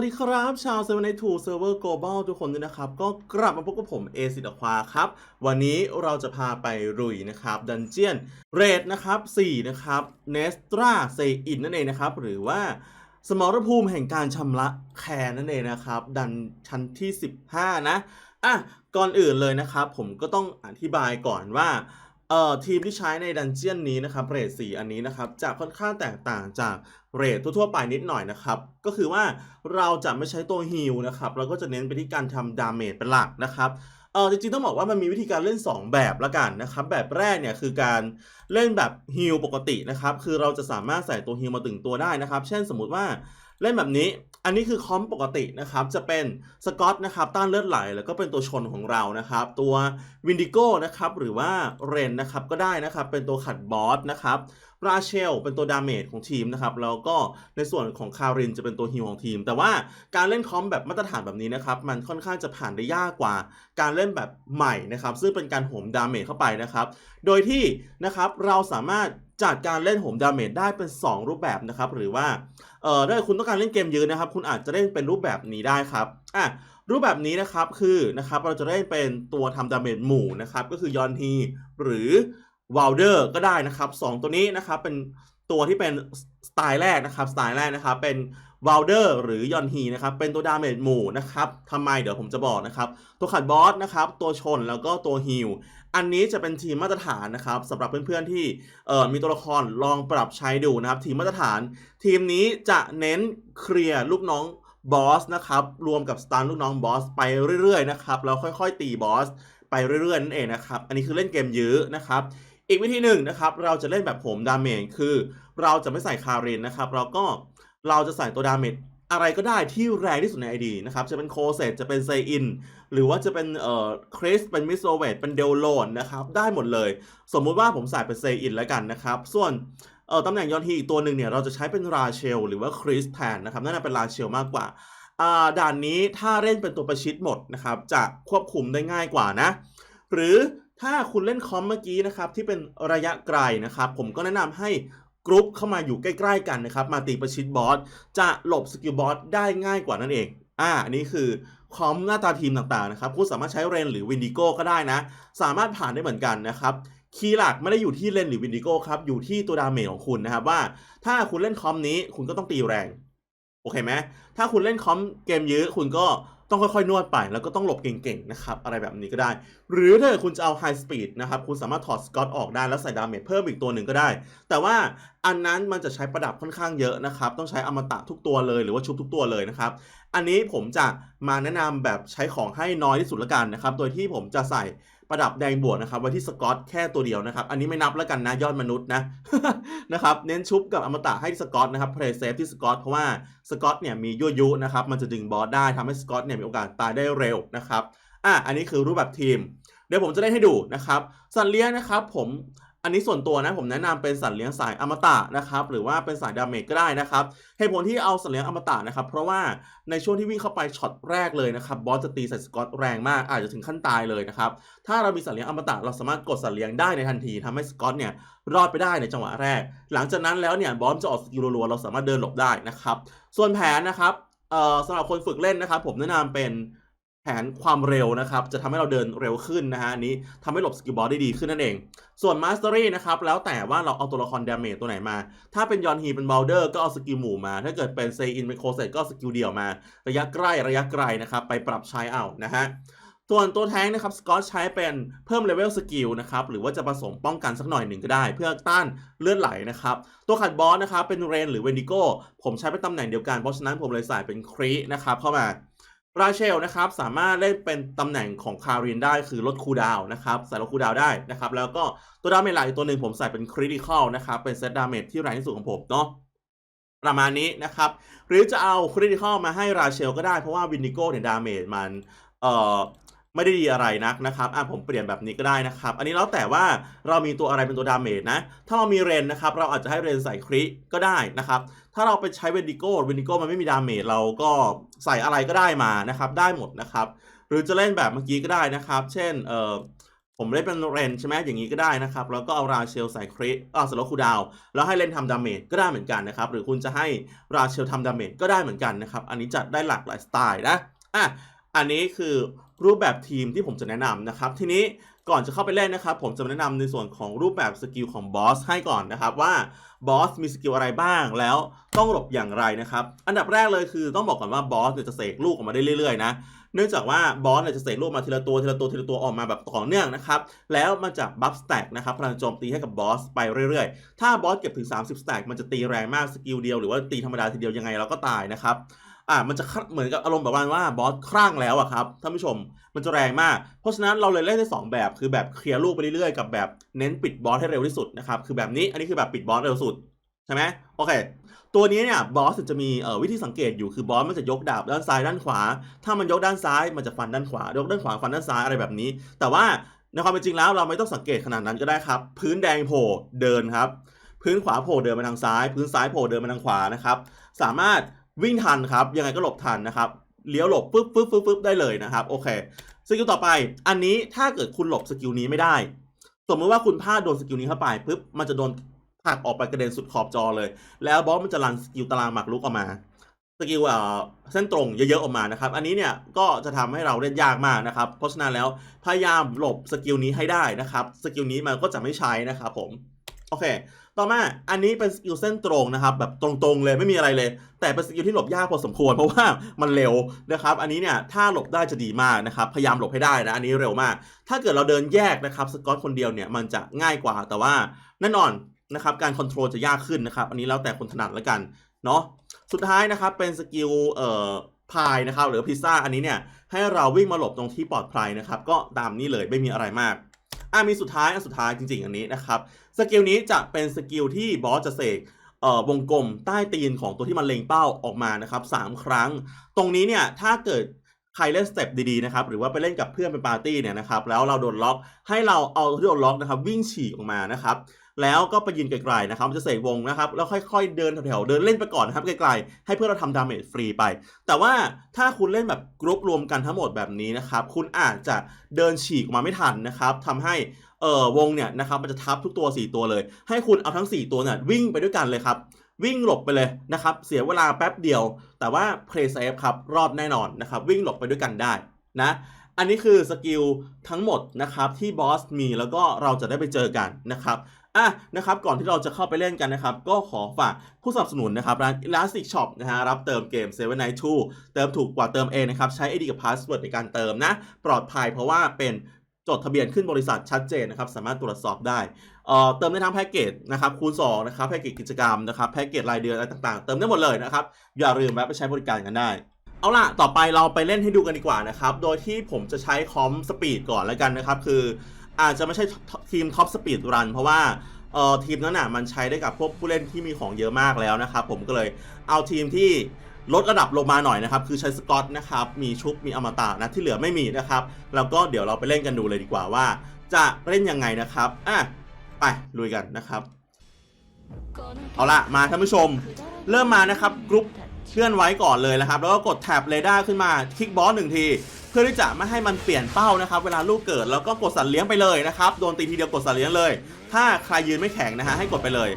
วัสดีครับ ชาวเซเว่นไนทูเซิร์ฟเวอร์ global ทุกคนด้วยนะครับ ก็กลับมาพบกับผมเอซิดควาครับ วันนี้เราจะพาไปรุยนะครับ ดันเจียนเรดนะครับ4นะครับเนสตราเซอินนั่นเองนะครับ หรือว่าสมรภูมิแห่งการชำระแคนนั่นเองนะครับ ดันชั้นที่ 15 นะ อะ ก่อนอื่นเลยนะครับ ผมก็ต้องอธิบายก่อนว่า เอ่อทีมที่ใช้ในดันเจียนนี้นะครับเรทสีอันนี้นะครับจะค่อนข้างแตกต่างจากเรททั่วๆไปนิดหน่อยนะครับก็คือว่าเราจะไม่ใช้ตัวฮิลนะครับเราก็จะเน้นไปที่การทำดาเมจเป็นหลักนะครับเออจริงๆต้องบอกว่ามันมีวิธีการเล่น 2 แบบละกันนะครับแบบแรกเนี่ยคือการเล่นแบบฮิลปกตินะครับคือเราจะสามารถใส่ตัวฮิลมาถึงตัวได้นะครับ เช่นสมมุติว่าเล่นแบบนี้อันนี้คือคอมปกตินะครับ จะเป็นสกอตนะครับต้านเลือดไหล แล้วก็เป็นตัวชนของเรานะครับ ตัววินดิโก้นะครับหรือว่าเรนนะครับก็ได้นะครับ เป็นตัวขัดบอสนะครับราเชลเป็นตัวดาเมจของทีมนะครับ แล้วก็ในส่วนของคารินจะเป็นตัวฮิลของทีม แต่ว่าการเล่นคอมแบบมาตรฐานแบบนี้นะครับ มันค่อนข้างจะผ่านได้ยากกว่า การเล่นแบบใหม่นะครับ ซึ่งเป็นการโหมดาเมจเข้าไปนะครับ โดยที่นะครับเราสามารถ จัดการเล่นโหมดาเมจได้เป็น 2 รูปแบบนะครับ หรือว่าเอ่อถ้าคุณต้องการเล่นเกมยืนนะครับ คุณอาจจะเล่นเป็นรูปแบบนี้ได้ครับอะรูปแบบนี้นะครับคือนะครับเราจะเล่นเป็นตัวทำดาเมจหมู่นะครับ ก็คือยอนฮีหรือว l ลเดอร์ก็ได้นะครับสองตัวนี้นะครับเป็นตัวที่เป็นสไตล์แรกนะครับสไตล์แรกนะครับเป็นว l ลเดอร์หรือยอนฮีนะครับเป็นตัวดาเมจหมู่นะครับทำไมเดี๋ยวผมจะบอกนะครับ ตัวขัดบอสนะครับตัวชนแล้วก็ตัวฮิล อันนี้จะเป็นทีมมาตรฐานนะครับสำหรับเพื่อนๆที่เอ่อมีตัวละครลองปรับใช้ดูนะครับทีมมาตรฐาน ทีมนี้จะเน้นเคลียร์ลูกน้องบอสนะครับรวมกับสตาร์ลูกน้องบอสไปเรื่อยๆนะครับแล้วค่อยๆ ตีบอสไปเรื่อยๆนั่นเองนะครับอันนี้คือเล่นเกมยื้อนะครับอีกวิธีหนึ่งนะครับเราจะเล่นแบบโหมดาเมจคือ เราจะไม่ใส่คารินนะครับเราก็เราจะใส่ตัวดาเมจ อะไรก็ได้ที่แรงที่สุดในไอดีนะครับ จะเป็นโคเซตจะเป็นเซอิน หรือว่าจะเป็นเอ่อคริสเป็นมิโซเวตเป็นเดลโลนนะครับ ได้หมดเลย สมมุติว่าผมใส่เป็นเซอินแล้วกันนะครับ ส่วนเออตำแหน่งยอนทีอีกตัวหนึ่งเนี่ย เราจะใช้เป็นราเชลหรือว่าคริสแทนนะครับ น่าจะเป็นราเชลมากกว่าอ่าด่านนี้ถ้าเล่นเป็นตัวประชิดหมดนะครับ จะควบคุมได้ง่ายกว่านะ หรือถ้าคุณเล่นคอมเมื่อกี้นะครับที่เป็นระยะไกลนะครับ ผมก็แนะนำให้ กรุ๊ปเข้ามาอยู่ใกล้ๆกันนะครับ มาตีประชิดบอสจะหลบสกิลบอสได้ง่ายกว่านั่นเอง อ่า อันนี้คือคอมหน้าตาทีมต่างๆนะครับ คุณสามารถใช้เรนหรือวินดิโก้ก็ได้นะ สามารถผ่านได้เหมือนกันนะครับ คีย์หลักไม่ได้อยู่ที่เลนหรือวินดิโก้ครับ อยู่ที่ตัวดาเมจของคุณนะครับว่า ถ้าคุณเล่นคอมนี้คุณก็ต้องตีแรง โอเคไหมถ้าคุณเล่นคอมเกมยื้อคุณก็ ต้องค่อยๆ นวดไป แล้วก็ต้องหลบเก่งๆ นะครับ อะไรแบบนี้ก็ได้ หรือถ้าเกิดคุณจะเอาไฮสปีดนะครับ คุณสามารถถอดสกอตออกได้ แล้วใส่ดาเมจเพิ่มอีกตัวหนึ่งก็ได้ แต่ว่าอันนั้นมันจะใช้ประดับค่อนข้างเยอะนะครับ ต้องใช้อมตะทุกตัวเลย หรือว่าชุบทุกตัวเลยนะครับ อันนี้ผมจะมาแนะนำแบบใช้ของให้น้อยที่สุดละกันนะครับ โดยที่ผมจะใส่ ประดับแดงบวกนะครับไว้ที่สกอตแค่ตัวเดียวนะครับ อันนี้ไม่นับแล้วกันนะยอดมนุษย์นะนะครับเน้นชุบกับอมตะให้สกอตนะครับเพลย์เซฟที่สกอตเพราะว่าสกอตเนี่ยมียั่วยุนะครับมันจะดึงบอสได้ทำให้สกอตเนี่ยมีโอกาสตายได้เร็วนะครับอะอันนี้คือรูปแบบทีม เดี๋ยวผมจะเล่นให้ดูนะครับสัตว์เลี้ยงนะครับผม อันนี้ส่วนตัวนะผมแนะนำเป็นสัตว์เลี้ยงสายอมตะนะครับหรือว่าเป็นสายดาเมจก็ได้นะครับเหตุผลที่เอาสัตว์เลี้ยงอมตะนะครับเพราะว่าในช่วงที่วิ่งเข้าไปช็อตแรกเลยนะครับบอสจะตีใส่สกอตแรงมากอาจจะถึงขั้นตายเลยนะครับถ้าเรามีสัตว์เลี้ยงอมตะเราสามารถกดสัตว์เลี้ยงได้ในทันทีทำให้สกอตเนี่ยรอดไปได้ในจังหวะแรก หลังจากนั้นแล้วเนี่ยบอสจะออกสกิลรัวๆเราสามารถเดินหลบได้นะครับส่วนแผนนะครับเอ่อสำหรับคนฝึกเล่นนะครับผมแนะนำเป็น แผนความเร็วนะครับ จะทำให้เราเดินเร็วขึ้นนะฮะอันนี้ทำให้หลบสกิลบอสได้ดีขึ้นนั่นเอง ส่วนมาสเตอรี่นะครับ แล้วแต่ว่าเราเอาตัวละครดาเมจตัวไหนมา ถ้าเป็นยอนฮีเป็นบ o ลเดอร์ก็เอาสกิลหมู่มา ถ้าเกิดเป็นเซอินเป็นโคเซตก็สกิลเดี่ยวมา ระยะใกล้ระยะไกลนะครับ ไปปรับใช้เอานะฮะส่วนตัวแท้งนะครับสกอตใช้เป็นเพิ่มเลเวลสกิลนะครับหรือว่าจะผสมป้องกันสักหน่อยหนึ่งก็ได้ เพื่อต้านเลือดไหลนะครับ ตัวขัดบอสนะครับเป็นเรนหรือเวนดิโก้ผมใช้เป็นตำแหน่งเดียวกันเพราะฉะนั้นผมเลยใส่เป็นครีนะครับเข้ามา ราเชลนะครับสามารถเล่นเป็นตำแหน่งของคารินได้คือลดคูดาวนะครับใส่ลดคูดาวได้นะครับแล้วก็ตัวดาเมจหลักอีกตัวหนึ่งผมใส่เป็นคริติคอลนะครับเป็นเซตดาเมจที่แรงที่สุดของผมเนาะประมาณนี้นะครับหรือจะเอาคริติคอลมาให้ราเชลก็ได้เพราะว่าวินดิโก้เนี่ยดาเมจมันเอ่อ ไม่ได้ดีอะไรนักนะครับอะผมเปลี่ยนแบบนี้ก็ได้นะครับ อันนี้แล้วแต่ว่าเรามีตัวอะไรเป็นตัวดาเมจนะ ถ้าเรามีเรนนะครับ เราอาจจะให้เรนใส่คริก็ได้นะครับ ถ้าเราไปใช้เวนดิโก้เวนดิโก้มันไม่มีดาเมจเราก็ใส่อะไรก็ได้มานะครับ ได้หมดนะครับ หรือจะเล่นแบบเมื่อกี้ก็ได้นะครับ เช่นเอ่อผมเล่นเป็นเรนใช่ไหมอย่างนี้ก็ได้นะครับ แล้วก็เอาราเชลใส่คริอ่าสโลคูดาว แล้วให้เล่นทำดาเมจก็ได้เหมือนกันนะครับ หรือคุณจะให้ราเชลทำดาเมจก็ได้เหมือนกันนะครับ อันนี้จัดได้หลากหลายสไตล์นะ อะ อันนี้คือ รูปแบบทีมที่ผมจะแนะนำนะครับ ทีนี้ก่อนจะเข้าไปเล่นนะครับ ผมจะแนะนำในส่วนของรูปแบบสกิลของบอสให้ก่อนนะครับ ว่าบอสมีสกิลอะไรบ้างแล้วต้องหลบอย่างไรนะครับ อันดับแรกเลยคือต้องบอกก่อนว่าบอสเนี่ยจะเสกลูกออกมาได้เรื่อยๆนะเนื่องจากว่าบอสเนี่ยจะเสกลูกมาทีละตัวทีละตัวทีละตัวออกมาแบบต่อเนื่องนะครับแล้วมันจะบัฟสแต็กนะครับพลังโจมตีให้กับบอสไปเรื่อยๆ ถ้าบอสเก็บถึง 30สแต็กมันจะตีแรงมากสกิลเดียวหรือว่าตีธรรมดาทีเดียวยังไงเราก็ตายนะครับ อ่ามันจะเหมือนกับอารมณ์แบบว่าบอสคลั่งแล้วอะครับท่านผู้ชมมันจะแรงมาก เพราะฉะนั้นเราเลยเล่นได้สองแบบคือแบบเคลียร์ลูกไปเรื่อยๆกับแบบเน้นปิดบอสให้เร็วที่สุดนะครับคือแบบนี้อันนี้คือแบบปิดบอสเร็วสุดใช่ไหมโอเค ตัวนี้เนี่ยบอสจะมีวิธีสังเกตอยู่คือบอสมันจะยกดาบด้านซ้ายด้านขวา ถ้ามันยกด้านซ้ายมันจะฟันด้านขวายกด้านขวาฟันด้านซ้ายอะไรแบบนี้ แต่ว่าในความเป็นจริงแล้วเราไม่ต้องสังเกตขนาดนั้นก็ได้ครับ พื้นแดงโผล่เดินครับ พื้นขวาโผล่เดินมาทางซ้าย พื้นซ้ายโผล่เดินมาทางขวานะครับ สามารถ วิ่งทันครับ ยังไงก็หลบทันนะครับเลี้ยวหลบปึ๊บปึ๊บปึ๊บปึ๊บได้เลยนะครับโอเคสกิลต่อไป อันนี้ถ้าเกิดคุณหลบสกิลนี้ไม่ได้ สมมติว่าคุณพลาดโดนสกิลนี้เข้าไปปึ๊บมันจะโดนผลักออกไปกระเด็นสุดขอบจอเลย แล้วบอสมันจะรันสกิลตารางหมากรุกออกมาสกิลเอ่อเส้นตรงเยอะๆออกมานะครับ อันนี้เนี่ยก็จะทำให้เราเล่นยากมากนะครับ เพราะฉะนั้นแล้วพยายามหลบสกิลนี้ให้ได้นะครับ สกิลนี้มันก็จะไม่ใช้นะครับผม โอเค ต่อมาอันนี้เป็นสกิลเส้นตรงนะครับแบบตรงๆเลยไม่มีอะไรเลย แต่เป็นสกิลที่หลบยากพอสมควร เพราะว่ามันเร็วนะครับ อันนี้เนี่ยถ้าหลบได้จะดีมากนะครับพยายามหลบให้ได้นะอันนี้เร็วมาก ถ้าเกิดเราเดินแยกนะครับสกอตคนเดียวเนี่ยมันจะง่ายกว่าแต่ว่าแน่นอนนะครับการคอนโทรลจะยากขึ้นนะครับอันนี้แล้วแต่คนถนัดแล้วกันเนาะสุดท้ายนะครับเป็นสกิลเอ่อพายนะครับหรือพิซซ่าอันนี้เนี่ยให้เราวิ่งมาหลบตรงที่ปลอดภัยนะครับก็ตามนี้เลยไม่มีอะไรมาก อะมีสุดท้ายอันสุดท้ายจริง ๆ อันนี้นะครับสกิลนี้จะเป็นสกิลที่บอสจะเสกเอ่อวงกลมใต้ตีนของตัวที่มันเล็งเป้าออกมานะครับสามครั้ง ตรงนี้เนี่ยถ้าเกิด ใครเล่นสเต็ปดีๆนะครับหรือว่าไปเล่นกับเพื่อนเป็นปาร์ตี้เนี่ยนะครับแล้วเราโดนล็อกให้เราเอาที่โดนล็อกนะครับวิ่งฉีกออกมานะครับแล้วก็ไปยืนไกลๆนะครับมันจะเสกวงนะครับแล้วค่อยๆเดินแถวๆเดินเล่นไปก่อนนะครับไกลๆให้เพื่อนเราทำดาเมจฟรีไป แต่ว่าถ้าคุณเล่นแบบกรุ๊ปรวมกันทั้งหมดแบบนี้นะครับคุณอาจจะเดินฉีกออกมาไม่ทันนะครับทำให้เอ่อวงเนี่ยนะครับมันจะทับทุกตัว 4 ตัวเลย ให้คุณเอาทั้ง 4 ตัวเนี่ยวิ่งไปด้วยกันเลยครับ วิ่งหลบไปเลยนะครับ เสียเวลาแป๊บเดียว แต่ว่า play safe ครับ รอดแน่นอนนะครับ วิ่งหลบไปด้วยกันได้นะ อันนี้คือสกิลทั้งหมดนะครับที่บอสมีแล้วก็เราจะได้ไปเจอกันนะครับอะนะครับก่อนที่เราจะเข้าไปเล่นกันนะครับ ก็ขอฝากผู้สนับสนุนนะครับร้าน Elastic Shop นะฮะรับเติมเกม Seven Night 2เติมถูกกว่าเติมเองนะครับ ใช้ ID กับ Password ในการเติมนะ ปลอดภัยเพราะว่าเป็น จดทะเบียนขึ้นบริษัทชัดเจนนะครับ สามารถตรวจสอบได้เอ่อเติมได้ทั้งแพ็กเกจนะครับคูณ2นะครับแพ็กเกจกิจกรรมนะครับแพ็กเกจรายเดือนอะไรต่างๆ เติมได้หมดเลยนะครับ อย่าลืมแวะไปใช้บริการกันได้เอาล่ะ ต่อไปเราไปเล่นให้ดูกันดีกว่านะครับ โดยที่ผมจะใช้คอมสปีดก่อนแล้วกันนะครับ คืออาจจะไม่ใช่ทีมท็อปสปีดรันเพราะว่าเอ่อทีมนั้นน่ะมันใช้ได้กับพวกผู้เล่นที่มีของเยอะมากแล้วนะครับ ผมก็เลยเอาทีมที่ ลดระดับลงมาหน่อยนะครับ คือใช้สกอตนะครับ มีชุบ มีอมตะนะ ที่เหลือไม่มีนะครับ แล้วก็เดี๋ยวเราไปเล่นกันดูเลยดีกว่าว่า จะเล่นยังไงนะครับ อะ ไปลุยกันนะครับ เอาละมาท่านผู้ชม เริ่มมานะครับ กรุ๊ปเพื่อนไว้ก่อนเลยนะครับ แล้วก็กดแท็บเรดาร์ขึ้นมา คลิกบอสหนึ่งที เพื่อที่จะไม่ให้มันเปลี่ยนเป้านะครับ เวลาลูกเกิด แล้วก็กดสัตว์เลี้ยงไปเลยนะครับ โดนตีทีเดียวกดสัตว์เลี้ยงเลย ถ้าใครยืนไม่แข็งนะฮะ ให้กดไปเลย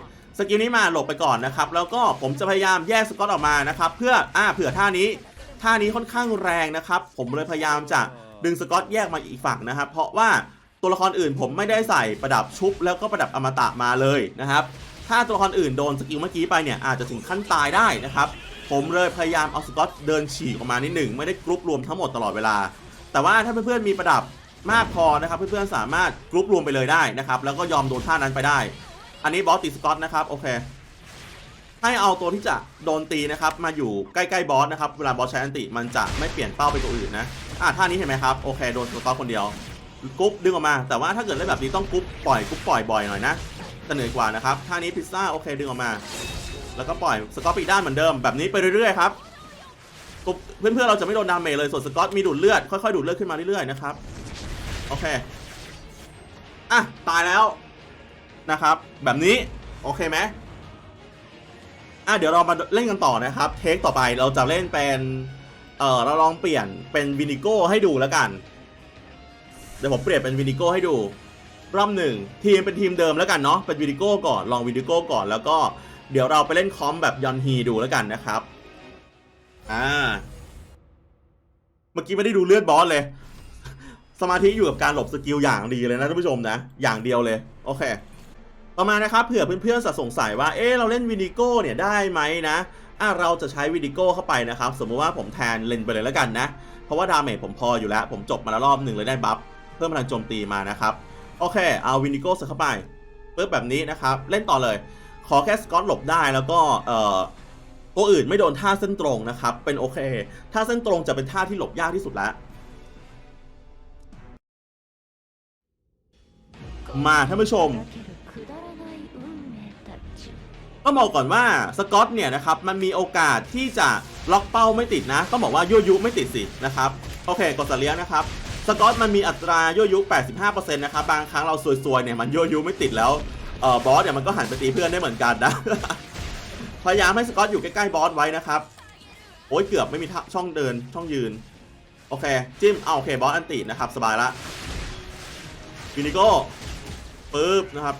กิลนี้มาหลบไปก่อนนะครับ แล้วก็ผมจะพยายามแยกสกอตออกมานะครับ เพื่ออ่าเผื่อท่านี้ ท่านี้ค่อนข้างแรงนะครับ ผมเลยพยายามจะดึงสกอตแยกมาอีกฝั่งนะครับ เพราะว่าตัวละครอื่นผมไม่ได้ใส่ประดับชุบ แล้วก็ประดับอมตะมาเลยนะครับ ถ้าตัวละครอื่นโดนสกิลเมื่อกี้ไปเนี่ยอาจจะถึงขั้นตายได้นะครับ ผมเลยพยายามเอาสกอตเดินฉีกออกมานิดหนึ่งไม่ได้กรุ๊ปรวมทั้งหมดตลอดเวลา แต่ว่าถ้าเพื่อนๆมีประดับมากพอนะครับ เพื่อนๆสามารถกรุ๊ปรวมไปเลยได้นะครับ แล้วก็ยอมโดนท่านั้นไปได้ อันนี้บอสตีสกอตนะครับโอเคให้เอาตัวที่จะโดนตีนะครับมาอยู่ใกล้ๆบอสนะครับเวลาบอสใช้อันติมันจะไม่เปลี่ยนเป้าไปตัวอื่นนะอะท่านี้เห็นไหมครับโอเคโดนสกอตคนเดียวกรุ๊ปดึงออกมา แต่ว่าถ้าเกิดเล่นแบบนี้ต้องกรุ๊ปปล่อยกรุ๊ปปล่อยบ่อยหน่อยนะจะเหนื่อยกว่านะครับท่านี้พิซซ่าโอเคดึงออกมา แล้วก็ปล่อยสกอตปีกด้านเหมือนเดิมแบบนี้ไปเรื่อยๆครับกรุ๊ปเพื่อนๆเราจะไม่โดนดาเมจเลยส่วนสกอตมีดูดเลือดค่อยๆดูดเลือดขึ้นมาเรื่อยๆนะครับโอเคอะตายแล้ว นะครับ แบบนี้โอเคไหมอะเดี๋ยวเรามาเล่นกันต่อนะครับ เทคต่อไปเราจะเล่นเป็นเออเราลองเปลี่ยนเป็นวินิโก้ให้ดูแล้วกัน เดี๋ยวผมเปลี่ยนเป็นวินิโก้ให้ดูรอบหนึ่งทีมเป็นทีมเดิมแล้วกันเนาะเป็นวินิโก้ก่อนลองวินิโก้ก่อนแล้วก็เดี๋ยวเราไปเล่นคอมแบบยอนฮีดูแล้วกันนะครับอ่าเมื่อกี้ไม่ได้ดูเลือดบอสเลย สมาธิอยู่กับการหลบสกิลอย่างดีเลยนะท่านผู้ชมนะ อย่างเดียวเลย โอเค ต่อมานะครับเผื่อเพื่อนๆสงสัยว่าเอ๊ะเราเล่นวินิโก้เนี่ยได้ไหมนะอะเราจะใช้วินิโก้เข้าไปนะครับ สมมติว่าผมแทนเลนไปเลยแล้วกันนะ เพราะว่าดาเมจผมพออยู่แล้ว ผมจบมาแล้วรอบหนึ่งเลยได้บัฟเพิ่มพลังโจมตีมานะครับโอเคเอาวินิโก้ใส่เข้าไปปึ๊บแบบนี้นะครับ เล่นต่อเลย ขอแค่สกอตหลบได้แล้วก็เอ่อตัวอื่นไม่โดนท่าเส้นตรงนะครับ เป็นโอเคท่าเส้นตรงจะเป็นท่าที่หลบยากที่สุดแล้วมาท่านผู้ชม ต้องบอกก่อนว่าสกอตเนี่ยนะครับมันมีโอกาสที่จะล็อกเป้าไม่ติดนะต้องบอกว่ายั่วยุไม่ติดสินะครับโอเคกดสเลียนะครับสกอตมันมีอัตรายั่วยุ 85%นะครับบางครั้งเราซวยๆเนี่ยมันยั่วยุไม่ติดแล้วเออบอสเนี่ยมันก็หันไปตีเพื่อนได้เหมือนกันนะพยายามให้สกอตอยู่ใกล้ๆบอสไว้นะครับโอ้ยเกือบไม่มีช่องเดินช่องยืนโอเคจิ้มเอาโอเคบอสอันตินะครับสบายละยูนิโก้ปึ๊บนะครับ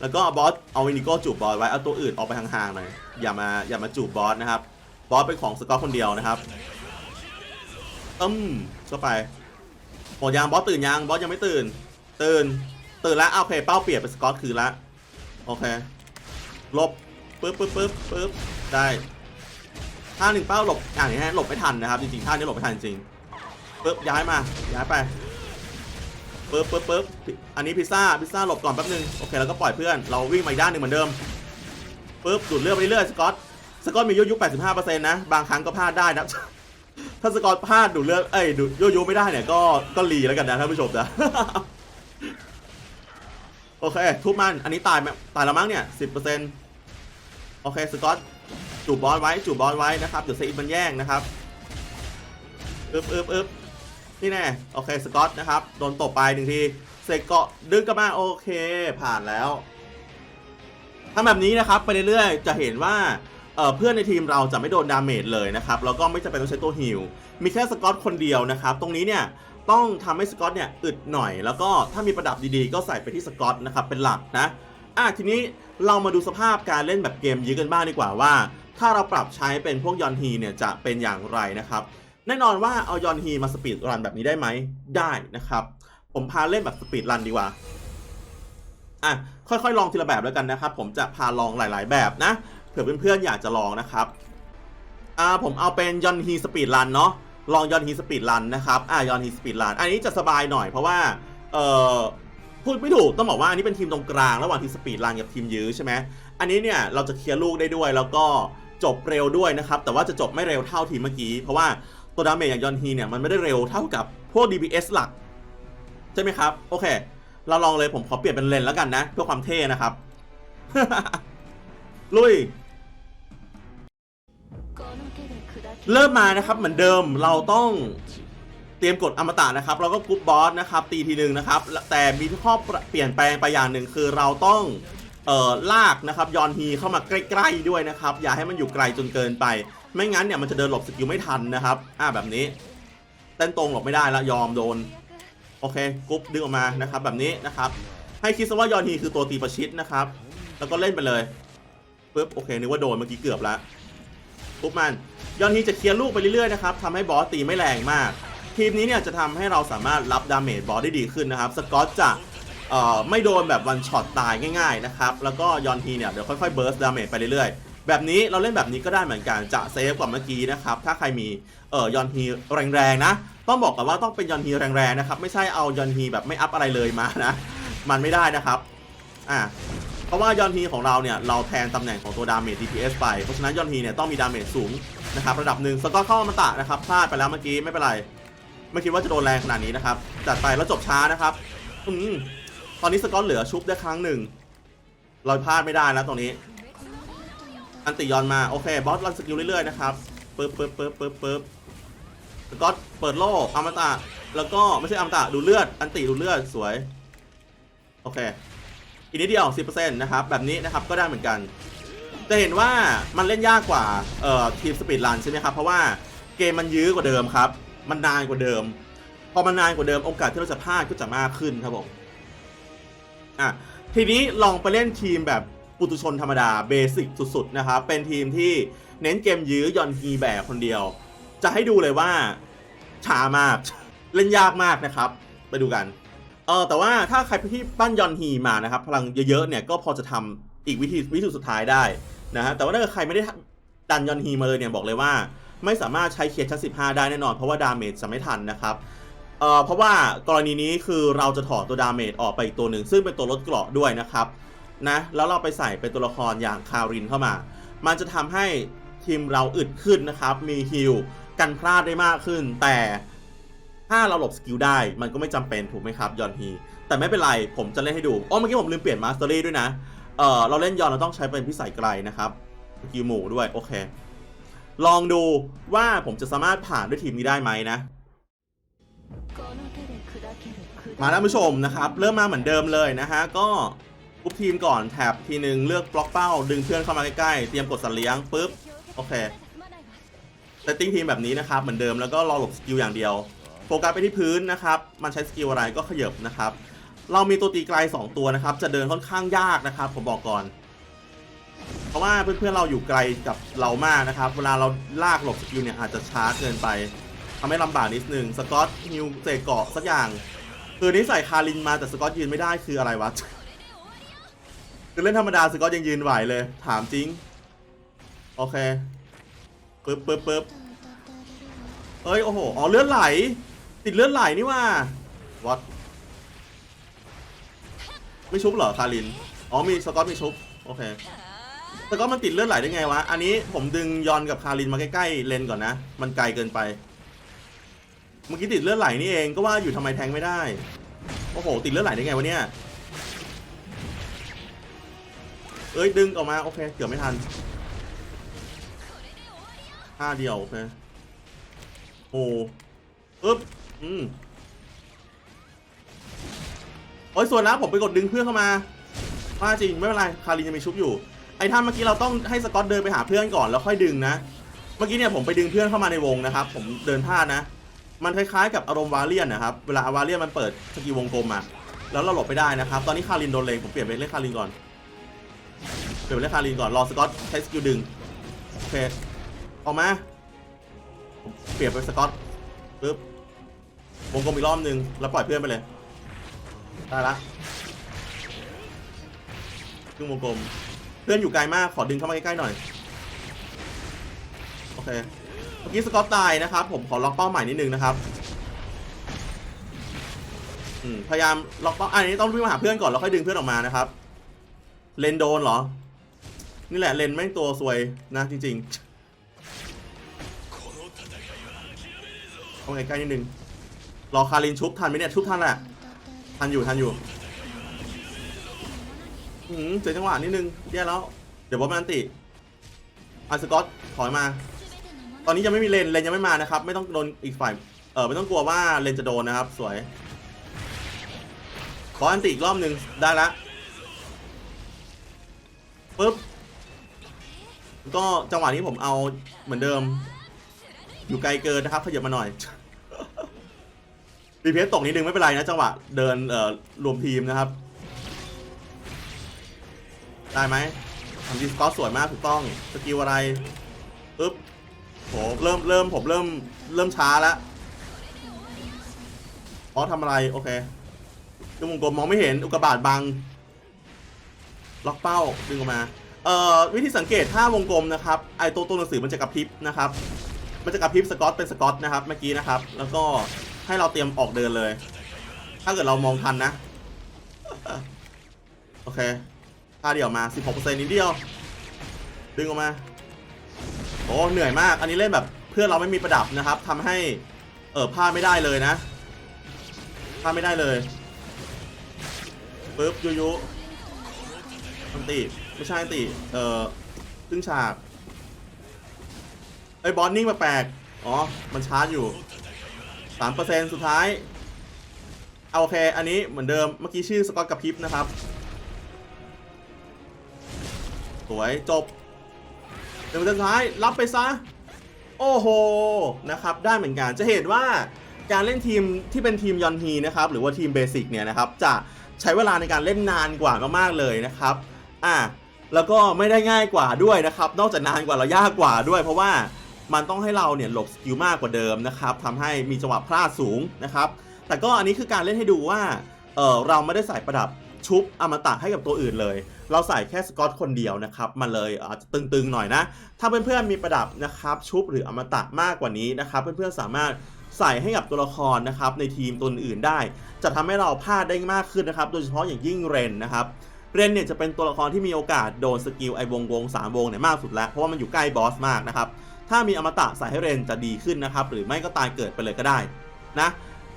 แล้วก็บอสเอาวินิโก้จูบบอสไว้เอาตัวอื่นออกไปห่างๆหน่อยอย่ามาอย่ามาจูบบอสนะครับบอสเป็นของสกอตคนเดียวนะครับตึ้มเข้าไปหมดยางบอสตื่นยังบอสยังไม่ตื่น ตื่นตื่นแล้วโอเคเป้าเปลี่ยนเป็นสกอตคืนละโอเคลบปึ๊บปึ๊บปึ๊บปึ๊บได้ท่าหนึ่งเป้าหลบอย่างนี้ฮะหลบไม่ทันนะครับจริงๆท่านี้หลบไม่ทันจริงปึ๊บย้ายมาย้ายไป ปึ๊บปึ๊บปึ๊บอันนี้พิซซ่าพิซซ่าหลบก่อนแป๊บนึงโอเคแล้วก็ปล่อยเพื่อนเราวิ่งมาอีกด้านหนึ่งเหมือนเดิมปึ๊บดูดเลือดไปเรื่อยสกอตสกอตมียุยุ85%นะบางครั้งก็พลาดได้นะถ้าสกอตพลาดดูดเลือดเอ้ยดูยุยุไม่ได้เนี่ยก็ก็รีแล้วกันนะท่านผู้ชมนะโอเคทุบมันอันนี้ตายไหมตายแล้วมั้งเนี่ย10%โอเคสกอตจูบบอสไว้จูบบอสไว้นะครับเดี๋ยวเซอินมันแย่งนะครับอึบอึบอึบ นี่แน่โอเคสกอตนะครับโดนตบไปหนึ่งทีเสกเกาะดึงกลับมาโอเคผ่านแล้วทำแบบนี้นะครับไปเรื่อยๆจะเห็นว่าเเพื่อนในทีมเราจะไม่โดนดาเมจเลยนะครับแล้วก็ไม่จำเป็นต้องใช้ตัวฮิลมีแค่สกอตคนเดียวนะครับ ตรงนี้เนี่ยต้องทำให้สกอตเนี่ยอึดหน่อย แล้วก็ถ้ามีประดับดีๆ ก็ใส่ไปที่สกอตนะครับเป็นหลักนะอะทีนี้เรามาดูสภาพการเล่นแบบเกมยื้อกันบ้างดีกว่าว่า ถ้าเราปรับใช้เป็นพวกยอนฮีเนี่ยจะเป็นอย่างไรนะครับ แน่นอนว่าเอายอนฮีมาสปีดรันแบบนี้ได้ไหมได้นะครับ ผมพาเล่นแบบสปีดรันดีกว่าอะค่อยๆ ลองทีละแบบแล้วกันนะครับ ผมจะพาลองหลาย ๆ แบบนะเผื่อเพื่อนๆอยากจะลองนะครับอ่าผมเอาเป็นยอนฮีสปีดรันเนาะลองยอนฮีสปีดรันนะครับอ่ายอนฮีสปีดรันอันนี้จะสบายหน่อยเพราะว่าเอ่อพูดไม่ถูกต้องบอกว่าอันนี้เป็นทีมตรงกลางระหว่างทีมสปีดรันกับทีมยื้อใช่ไหมอันนี้เนี่ยเราจะเคลียร์ลูกได้ด้วยแล้วก็จบเร็วด้วยนะครับ แต่ว่าจะจบไม่เร็วเท่าทีมเมื่อกี้ เพราะว่า ตัวดาเมจอย่างยอนฮีเนี่ยมันไม่ได้เร็วเท่ากับพวก DPS หลัก ใช่ไหมครับ โอเค เราลองเลยผมขอเปลี่ยนเป็นเลนแล้วกันนะ เพื่อความเท่นะครับ ลุย เริ่มมานะครับเหมือนเดิมเราต้องเตรียมกดอมตะนะครับเราก็กรุ๊ปบอสนะครับ ตีทีหนึ่งนะครับ แต่มีข้อเปลี่ยนแปลงไปอย่างหนึ่งคือเราต้องเอ่อลากนะครับยอนฮีเข้ามาใกล้ ๆด้วยนะครับ อย่าให้มันอยู่ไกลจนเกินไป ไม่งั้นเนี่ยมันจะเดินหลบสกิลไม่ทันนะครับอ่าแบบนี้เต้นตรงหลบไม่ได้แล้วยอมโดน โอเคกรุ๊ปดึงออกมานะครับแบบนี้นะครับ ให้คิดซะว่ายอนฮีคือตัวตีประชิดนะครับ แล้วก็เล่นไปเลยปึ๊บโอเคนึกว่าโดนเมื่อกี้เกือบแล้วปุ๊บมันยอนฮีจะเคลียร์ลูกไปเรื่อยๆนะครับทำให้บอสตีไม่แรงมาก ทีมนี้เนี่ยจะทำให้เราสามารถรับดาเมจบอสได้ดีขึ้นนะครับสกอตจะไม่โดนแบบวันช็อตตายง่ายๆนะครับแล้วก็ยอนฮีเนี่ยเดี๋ยวค่อยๆเบิร์สดาเมจไปเรื่อยๆ แบบนี้เราเล่นแบบนี้ก็ได้เหมือนกันจะเซฟกว่าเมื่อกี้นะครับถ้าใครมีเอ่อยอนฮีแรงๆนะ ต้องบอกก่อนว่าต้องเป็นยอนฮีแรงๆนะครับไม่ใช่เอายอนฮีแบบไม่อัพอะไรเลยมานะมันไม่ได้นะครับอ่าเพราะว่ายอนฮีของเราเนี่ยเราแทนตำแหน่งของตัวดาเมจ DPS ไปเพราะฉะนั้นยอนฮีเนี่ยต้องมีดาเมจสูงนะครับระดับหนึ่งสกอตเข้ามาตะนะครับพลาดไปแล้วเมื่อกี้ไม่เป็นไรไม่คิดว่าจะโดนแรงขนาดนี้นะครับจัดไปแล้วจบช้านะครับอืมตอนนี้สกอตเหลือชุบได้ครั้งหนึ่งเราพลาดไม่ได้แล้วตรงนี้ อันติยอนมา โอเค บอสรันสกิลเรื่อยๆนะครับปึ๊บปึ๊บปึ๊บปึ๊บปึ๊บสกอตเปิดโล่อมตะ แล้วก็ไม่ใช่อมตะดูเลือด อันติดูเลือดสวย โอเค อีกนิดเดียว10%นะครับ แบบนี้นะครับ ก็ได้เหมือนกัน จะเห็นว่ามันเล่นยากกว่า เอ่อ ทีมสปีดรันใช่ไหมครับ เพราะว่าเกมมันยื้อกว่าเดิมครับ มันนานกว่าเดิม พอมันนานกว่าเดิม โอกาสที่เราจะพลาดก็จะมากขึ้นครับผม อะ ทีนี้ลองไปเล่นทีมแบบ ปุตุชนธรรมดาเบสิกสุดๆนะครับเป็นทีมที่เน้นเกมยื้อยอนฮีแบกคนเดียว จะให้ดูเลยว่าช้ามากเล่นยากมากนะครับ ไปดูกันเออแต่ว่าถ้าใครที่ปั้นยอนฮีมานะครับ พลังเยอะๆเนี่ยก็พอจะทำอีกวิธีวิธีสุดท้ายได้นะฮะแต่ว่าถ้าเกิดใครไม่ได้ดันยอนฮีมาเลยเนี่ยบอกเลยว่า ไม่สามารถใช้เคสชั้น15 ได้แน่นอน เพราะว่าดาเมจจะไม่ทันนะครับเอ่อเพราะว่ากรณีนี้คือเราจะถอดตัวดาเมจออกไปอีกตัวหนึ่งซึ่งเป็นตัวลดเกราะด้วยนะครับ นะแล้วเราไปใส่เป็นตัวละครอย่างคารินเข้ามา มันจะทำให้ทีมเราอึดขึ้นนะครับ มีฮิลกันพลาดได้มากขึ้น แต่ถ้าเราหลบสกิลได้ มันก็ไม่จำเป็นถูกไหมครับยอนฮีแต่ไม่เป็นไรผมจะเล่นให้ดูอ๋อเมื่อกี้ผมลืมเปลี่ยนมาสเตอรี่ด้วยนะเออเราเล่นยอนเราต้องใช้เป็นพิสัยไกลนะครับสกิลหมู่ด้วยโอเค ลองดูว่าผมจะสามารถผ่านด้วยทีมนี้ได้ไหมนะมาท่านผู้ชมนะครับ เริ่มมาเหมือนเดิมเลยนะฮะก็ ปุ๊บทีมก่อนแท็บทีหนึ่งเลือกบล็อกเป้า ดึงเพื่อนเข้ามาใกล้ๆเตรียมกดสัตว์เลี้ยงปุ๊บโอเคเซตติ้งทีมแบบนี้นะครับเหมือนเดิมแล้วก็รอหลบสกิลอย่างเดียวโฟกัสไปที่พื้นนะครับมันใช้สกิลอะไรก็ขยับนะครับ เรามีตัวตีไกล 2 ตัวนะครับ จะเดินค่อนข้างยากนะครับผมบอกก่อน เพราะว่าเพื่อนๆเราอยู่ไกลกับเรามากนะครับ เวลาเราลากหลบสกิลเนี่ยอาจจะช้าเกินไปทำให้ลำบากนิดนึงสกอตฮิวเสกเกาะสักอย่าง คือนี่ใส่คารินมาแต่สกอตยืนไม่ได้คืออะไรวะ คือเล่นธรรมดาสกอตยังยืนไหวเลย ถามจริง โอเคปึ๊บปึ๊บปึ๊บเอ้ย โอ้โห อ๋อ เลือดไหล ติดเลือดไหลนี่ว่าวัดไม่ชุบเหรอ คาริน อ๋อ มีสกอตมีชุบ โอเคสกอตมันติดเลือดไหลได้ไงวะ อันนี้ผมดึงยอนกับคารินมาใกล้ๆเลนก่อนนะ มันไกลเกินไป เมื่อกี้ติดเลือดไหลนี่เอง ก็ว่าอยู่ทำไมแทงไม่ได้ โอ้โห ติดเลือดไหลได้ไงวะเนี่ย เอ้ยดึงออกมาโอเคเกือบไม่ทันห้าเดียวโอเคโอ้อึ๊บอืมโอ้ยส่วนแล้วผมไปกดดึงเพื่อนเข้ามาว่าจริงไม่เป็นไรคารินยังมีชุบอยู่ไอ้ท่านเมื่อกี้เราต้องให้สกอตเดินไปหาเพื่อนก่อนแล้วค่อยดึงนะ เมื่อกี้เนี่ยผมไปดึงเพื่อนเข้ามาในวงนะครับ ผมเดินพลาดนะ มันคล้ายๆกับอารมณ์วาเลียนนะครับ เวลาวาเลียนมันเปิดสกิลวงกลมอะแล้วเราหลบไม่ได้นะครับ ตอนนี้คารินโดนเลงผมเปลี่ยนไปเล่นคารินก่อน เปลี่ยนไปเล่นคารินก่อนรอสกอตใช้สกิลดึงโอเคออกมา เปลี่ยนไปสกอตปึ๊บวงกลมอีกรอบนึง แล้วปล่อยเพื่อนไปเลย ได้ละครึ่งวงกลม เพื่อนอยู่ไกลมาก ขอดึงเข้ามาใกล้ๆหน่อย โอเค เมื่อกี้สกอตตายนะครับ ผมขอล็อกเป้าใหม่นิดนึงนะครับพยายามล็อกเป้าอันนี้ต้องวิ่งมาหาเพื่อนก่อนแล้วค่อยดึงเพื่อนออกมานะครับ เลนโดนเหรอ นี่แหละเลนแม่งตัวซวยนะจริงๆเอาใกล้นิดนึงรอคารินชุบทันไหมเนี่ยชุบทันแหละทันอยู่ทันอยู่อืมเสียจังหวะนิดนึงแย่แล้ว เดี๋ยวบอสมันติอันสกอตถอยมา ตอนนี้ยังไม่มีเลนเลนยังไม่มานะครับ ไม่ต้องโดนอีกฝ่ายเออไม่ต้องกลัวว่าเลนจะโดนนะครับ สวย ขออันติอีกรอบหนึ่งได้ละปึ๊บ ก็จังหวะนี้ผมเอาเหมือนเดิม อยู่ไกลเกินนะครับขยับมาหน่อยบีพีเอสตกนิดนึงไม่เป็นไรนะจังหวะเดินเอ่อรวมทีมนะครับ ได้ไหมทำดีสกอตสวยมากถูกต้องสกิลอะไรปึ๊บโหเริ่มเริ่มผมเริ่มเริ่มช้าแล้วเพราะทำอะไร โอเคดึงวงกลมมองไม่เห็นอุกกาบาตบัง ล็อกเป้าดึงออกมา เอ่อวิธีสังเกตถ้าวงกลมนะครับไอตัวตัวหนังสือมันจะกระพริบนะครับ มันจะกระพริบสกอตเป็นสกอตนะครับเมื่อกี้นะครับ แล้วก็ให้เราเตรียมออกเดินเลย ถ้าเกิดเรามองทันนะ โอเคค่าเดียวมา 16%นิดเดียว ดึงออกมาโอ้เหนื่อยมาก อันนี้เล่นแบบเพื่อนเราไม่มีประดับนะครับทำให้เออพลาดไม่ได้เลยนะพลาดไม่ได้เลยปึ๊บยุยุอันติ ไม่ใช่ติ เออขึ้นฉากไอ้ยบอสนิ่งมาแปลกอ๋อ มันชาร์จอยู่3%สุดท้ายเอาโอเค อันนี้เหมือนเดิม เมื่อกี้ชื่อสกอตกับพริบนะครับ สวย จบหนึ่งสุดท้าย รับไปซะ โอ้โห นะครับ ได้เหมือนกัน จะเห็นว่าการเล่นทีมที่เป็นทีมยอนฮีนะครับ หรือว่าทีมเบสิกเนี่ยนะครับ จะใช้เวลาในการเล่นนานกว่ามากๆเลยนะครับ อะ แล้วก็ไม่ได้ง่ายกว่าด้วยนะครับ นอกจากนานกว่าเรายากกว่าด้วย เพราะว่ามันต้องให้เราเนี่ยหลบสกิลมากกว่าเดิมนะครับทำให้มีจังหวะพลาดสูงนะครับ แต่ก็อันนี้คือการเล่นให้ดูว่าเออเราไม่ได้ใส่ประดับชุบอมตะให้กับตัวอื่นเลย เราใส่แค่สกอตคนเดียวนะครับมันเลยอาจจะตึงๆหน่อยนะ ถ้าเพื่อนๆมีประดับนะครับชุบหรืออมตะมากกว่านี้นะครับ เพื่อนๆสามารถใส่ให้กับตัวละครนะครับในทีมตัวอื่นได้ จะทำให้เราพลาดได้มากขึ้นนะครับ โดยเฉพาะอย่างยิ่งเรนนะครับ เรนเนี่ยจะเป็นตัวละครที่มีโอกาสโดนสกิลไอวงวงสามวงเนี่ยมากสุดแล้วเพราะว่ามันอยู่ใกล้บอสมากนะครับถ้ามีอมตะใส่ให้เรนจะดีขึ้นนะครับหรือไม่ก็ตายเกิดไปเลยก็ได้นะ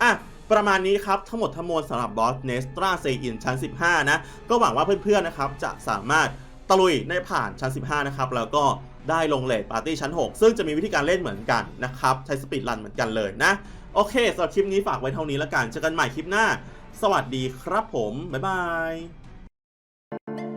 อะประมาณนี้ครับ ทั้งหมดทั้งมวลสำหรับบอสเนสตราเซอินชั้น 15 นะ ก็หวังว่าเพื่อนๆนะครับจะสามารถตะลุยในผ่านชั้น 15 นะครับ แล้วก็ได้ลงเลทปาร์ตี้ชั้น 6 ซึ่งจะมีวิธีการเล่นเหมือนกันนะครับ ใช้สปีดรันเหมือนกันเลยนะ โอเคสำหรับคลิปนี้ฝากไว้เท่านี้แล้วกันเจอกันใหม่คลิปหน้า สวัสดีครับผม บ๊ายบาย you